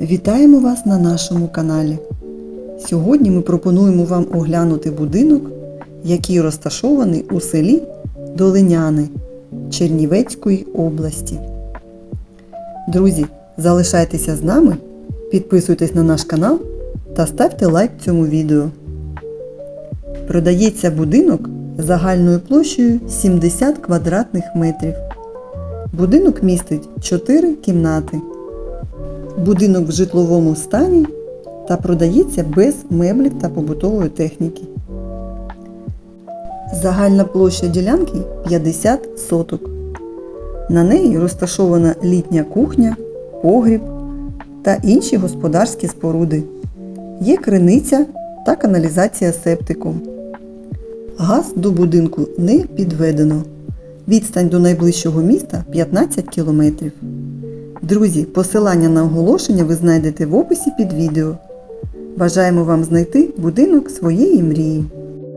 Вітаємо вас на нашому каналі. Сьогодні ми пропонуємо вам оглянути будинок, який розташований у селі Долиняни Чернівецької області. Друзі, залишайтеся з нами, підписуйтесь на наш канал та ставте лайк цьому відео. Продається будинок загальною площею 70 квадратних метрів. Будинок містить 4 кімнати. Будинок в житловому стані та продається без меблів та побутової техніки. Загальна площа ділянки 50 соток. На неї розташована літня кухня, погріб та інші господарські споруди. Є криниця та каналізація септиком. Газ до будинку не підведено. Відстань до найближчого міста 15 кілометрів. Друзі, посилання на оголошення ви знайдете в описі під відео. Бажаємо вам знайти будинок своєї мрії.